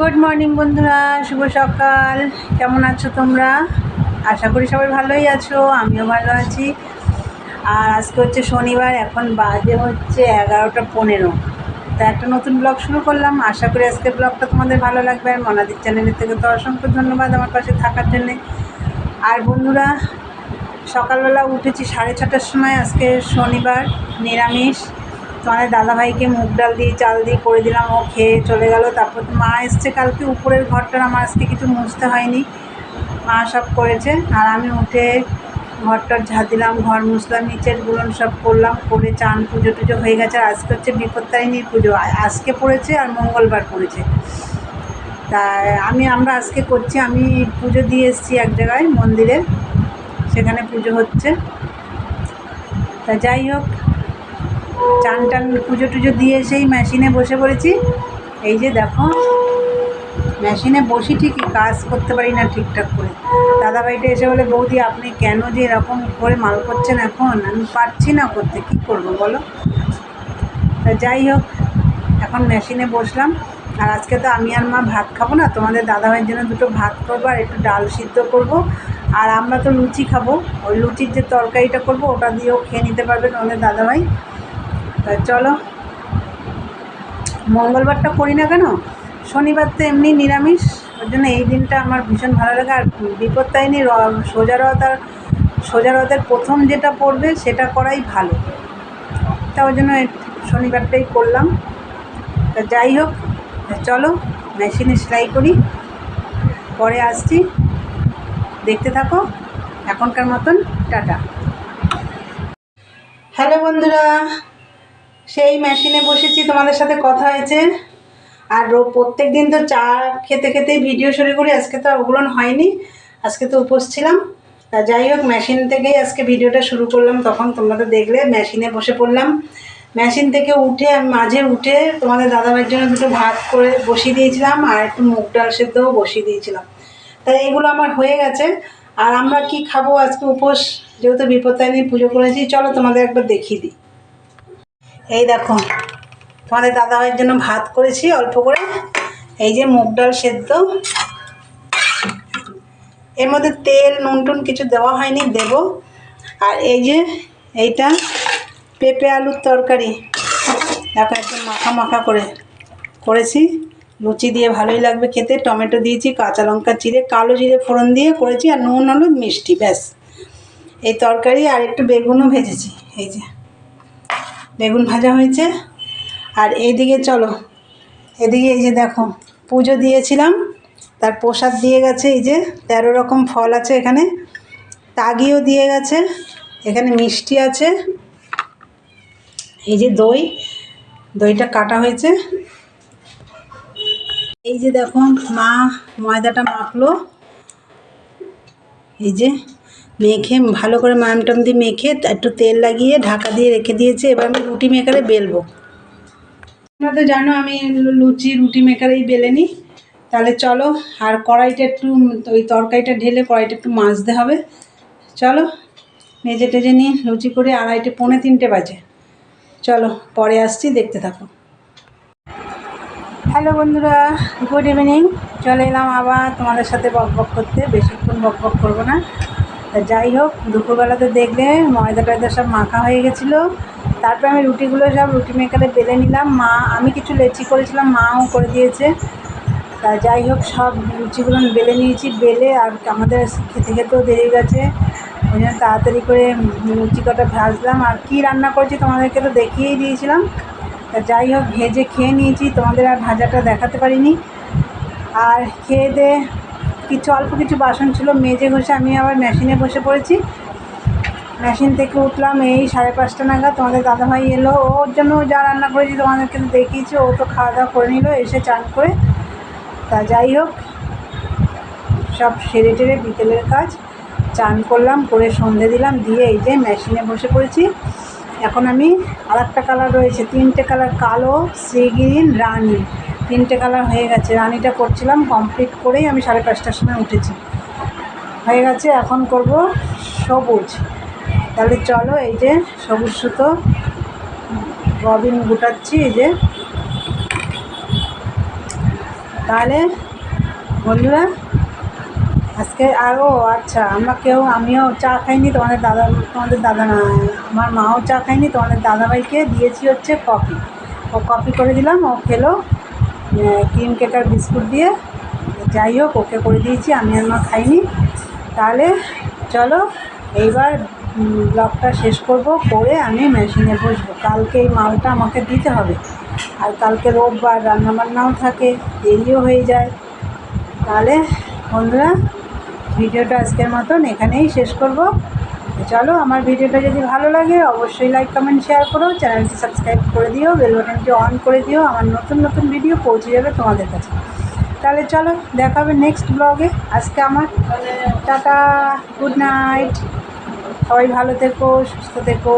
Good morning বন্ধুরা। শুভ সকাল। কেমন আছো তোমরা? আশা করি সবাই ভালোই আছো, আমিও ভালো আছি। আর আজকে হচ্ছে শনিবার, এখন বাজে হচ্ছে এগারোটা পনেরো। তা একটা নতুন ব্লগ শুরু করলাম। আশা করি আজকে ব্লগটা তোমাদের ভালো লাগবে। আর মনাদির চ্যানেলের থেকে তো অসংখ্য ধন্যবাদ আমার পাশে থাকার জন্যে। আর বন্ধুরা, সকালবেলা উঠেছি সাড়ে ছটার সময়, আজকে শনিবার, নিরামিষ। তোমাদের দাদাভাইকে মুগ ডাল দিয়ে, চাল দিয়ে করে দিলাম, ও খেয়ে চলে গেল। তারপর মা এসছে কালকে, উপরের ঘরটার আমার আজকে কিছু মুছতে হয়নি। মা সব করেছে, আর আমি উঠে ঘরটার ঝাঁ দিলাম, ঘর মুছলাম, নিচের গুলন সব করলাম, করে চান পুজো টুজো হয়ে গেছে। আর আজকে হচ্ছে বিপত্তারিণীর পুজো আজকে পড়েছে আর মঙ্গলবার পড়েছে। তা আমি, আমরা আজকে করছি, আমি পুজো দিয়ে এসেছি এক জায়গায়, মন্দিরে, সেখানে পুজো হচ্ছে। তা যাই হোক চান টান পুজো টুজো দিয়ে সেই মেশিনে বসে পড়েছি। এই যে দেখো মেশিনে বসি ঠিকই, কাজ করতে পারি না ঠিকঠাক করে। দাদাভাইটা এসে বলে, বৌদি, আপনি কেন যে এরকম করে মাল করছেন এখন? আমি পারছি না করতে, কি করব বলো? তা যাই হোক, এখন মেশিনে বসলাম। আর আজকে তো আমি আর মা ভাত খাব না, তোমাদের দাদাভাইয়ের জন্য দুটো ভাত করব আর একটু ডাল সিদ্ধ করব। আর আমরা তো লুচি খাব, ওই লুচির যে তরকারিটা করব, ওটা দিয়েও খেয়ে নিতে পারবে তোমাদের দাদাভাই। তা চলো, মঙ্গলবারটা করি না কেন? শনিবার তো এমনি নিরামিষ, ওর জন্য এই দিনটা আমার ভীষণ ভালো লাগে। আর র- সোজা রথ আর সোজা প্রথম যেটা পড়বে সেটা করাই ভালো। তা ওই জন্য শনিবারটাই করলাম। তা যাই হোক চলো, মেশিনে সেলাই করি। পরে আসছি। দেখতে থাকো, এখনকার মতন টাটা। হ্যালো বন্ধুরা সেই মেশিনে বসেছি, তোমাদের সাথে কথা হয়েছে। আর প্রত্যেক দিন তো চা খেতে খেতেই ভিডিও শুরু করি, আজকে তো ওগুলো হয়নি। আজকে তো উপোস ছিলাম। তা যাই হোক মেশিন থেকেই আজকে ভিডিওটা শুরু করলাম, তখন তোমরা তো দেখলে মেশিনে বসে পড়লাম। মেশিন থেকে উঠে, আমি মাঝে উঠে তোমাদের দাদাভাইয়ের জন্য দুটো ভাত করে বসিয়ে দিয়েছিলাম, আর একটু মুগ ডাল সেদ্ধও বসিয়ে দিয়েছিলাম। তাই এগুলো আমার হয়ে গেছে। আর আমরা কি খাব আজকে উপোস? যেহেতু বিপত্তায়নী পুজো করেছি, চলো তোমাদের একবার দেখিয়ে দিই। এই দেখো, তোমাদের দাদাভাইয়ের জন্য ভাত করেছি অল্প করে। এই যে মুগ ডাল সেদ্ধ। এর মধ্যে তেল, নুন টুন কিছু দেওয়া হয়নি, দেব। আর এই যে এইটা পেঁপে আলুর তরকারি। দেখো একদম মাখা মাখা করে করেছি। লুচি দিয়ে ভালোই লাগবে খেতে। টমেটো দিয়েছি, কাঁচা লঙ্কা চিড়ে, কালো জিরে ফোড়ন দিয়ে করেছি, আর নুন, হলুদ, মিষ্টি, ব্যাস। এই তরকারি আর একটু বেগুনও ভেজেছি। এই যে বেগুন ভাজা হয়েছে। আর এইদিকে চলো, এদিকে এই যে দেখো, পুজো দিয়েছিলাম, তার প্রসাদ দিয়ে গেছে এই যে, তেরো রকম ফল আছে এখানে, তাগিও দিয়ে গেছে, এখানে মিষ্টি আছে, এই যে দই, দইটা কাটা হয়েছে। এই যে দেখো, মা ময়দাটা মাখলো, এই যে মেখে ভালো করে মায়ামটাম দিয়ে মেখে একটু তেল লাগিয়ে ঢাকা দিয়ে রেখে দিয়েছে। এবার আমি রুটি মেকারে বেলবো। তোমরা তো জানো আমি লুচি, রুটি মেকারেই বেলে নিই তাহলে চলো, আর কড়াইটা একটু, ওই তরকারিটা ঢেলে কড়াইটা একটু মাজতে হবে। চলো, মেজে টেজে নিয়ে লুচি করে আড়াইটে, পৌনে তিনটে বাজে। চলো, পরে আসছি, দেখতে থাকো। হ্যালো বন্ধুরা, গুড ইভিনিং। চলে এলাম আবার তোমাদের সাথে বক বক করতে। বেশিক্ষণ বক বক করব না। তা যাই হোক দুপুরবেলাতে দেখলে ময়দা টয়দা সব মাখা হয়ে গেছিল। তারপরে আমি রুটিগুলো সব রুটি মেকারে বেলে নিলাম। মা, আমি কিছু লেচি করেছিলাম, মাও করে দিয়েছে। তা যাই হোক, সব লুচিগুলো বেলে নিয়েছি। বেলে আর আমাদের খেতে খেতেও দেরি গেছে। ওই জন্য তাড়াতাড়ি করে লুচি কটা ভাজলাম। আর কী রান্না করেছি তোমাদেরকে তো দেখিয়েই দিয়েছিলাম। তা যাই হোক, ভেজে খেয়ে নিয়েছি। তোমাদের আর ভাজাটা দেখাতে পারিনি। আর খেয়ে দিয়ে কিছু, অল্প কিছু বাসন ছিল, মেজে ঘষে আমি আবার মেশিনে বসে পড়েছি। মেশিন থেকে উঠলাম, এই সাড়ে পাঁচটা নাগাদ তোমাদের দাদাভাই এলো। ওর জন্য যা রান্না করেছি তোমাদেরকে তো দেখিয়েছি, ও তো খাওয়া দাওয়া করে নিল, এসে চান করে। তা যাই হোক, সব সেরে টেরে বিকেলের কাজ, চান করলাম, করে সন্ধে দিলাম, দিয়ে এই যে মেশিনে বসে পড়েছি। এখন আমি আর একটা কালার রয়েছে, তিনটে কালার কালো সি গ্রিন রানি। তিনটে কালার হয়ে গেছে। রানিটা করছিলাম কমপ্লিট করেই আমি সাড়ে পাঁচটার সময় উঠেছি। হয়ে গেছে, এখন করব সবুজ। তাহলে চলো এই যে সবুজ সুতো ববিন গুটাচ্ছি এই যে। তাহলে বন্ধুরা, আজকে আরও আচ্ছা আমরা কেউ, আমিও চা খাইনি, তোমাদের দাদা তোমাদের দাদা না, আমার মাও চা খাইনি, তোমাদের দাদাভাইকে দিয়েছি হচ্ছে কফি। ও কফি করে দিলাম, ও খেলো। ক্রিম কেকার বিস্কুট দিয়ে যাই হোক, ওকে করে দিয়েছি, আমি আর মা খাইনি। তাহলে চলো, এইবার ব্লগটা শেষ করব, করে আমি মেশিনে বসবো। কালকে এই মালটা আমাকে দিতে হবে। আর কালকে রোববার রান্নাবান্নাও থাকে, দেরিও হয়ে যায়। তাহলে বন্ধুরা, ভিডিওটা আজকের মতন এখানেই শেষ করব। চলো, আমার ভিডিওটা যদি ভালো লাগে, অবশ্যই লাইক কমেন্ট শেয়ার করো। চ্যানেলটি সাবস্ক্রাইব করে দিও বেল বাটনটি অন করে দিও। আমার নতুন নতুন ভিডিও পৌঁছে যাবে তোমাদের কাছে। তাহলে চলো, দেখা হবে নেক্সট ব্লগে আজকে আমার টাটা গুড নাইট সবাই ভালো থেকো, সুস্থ থেকো।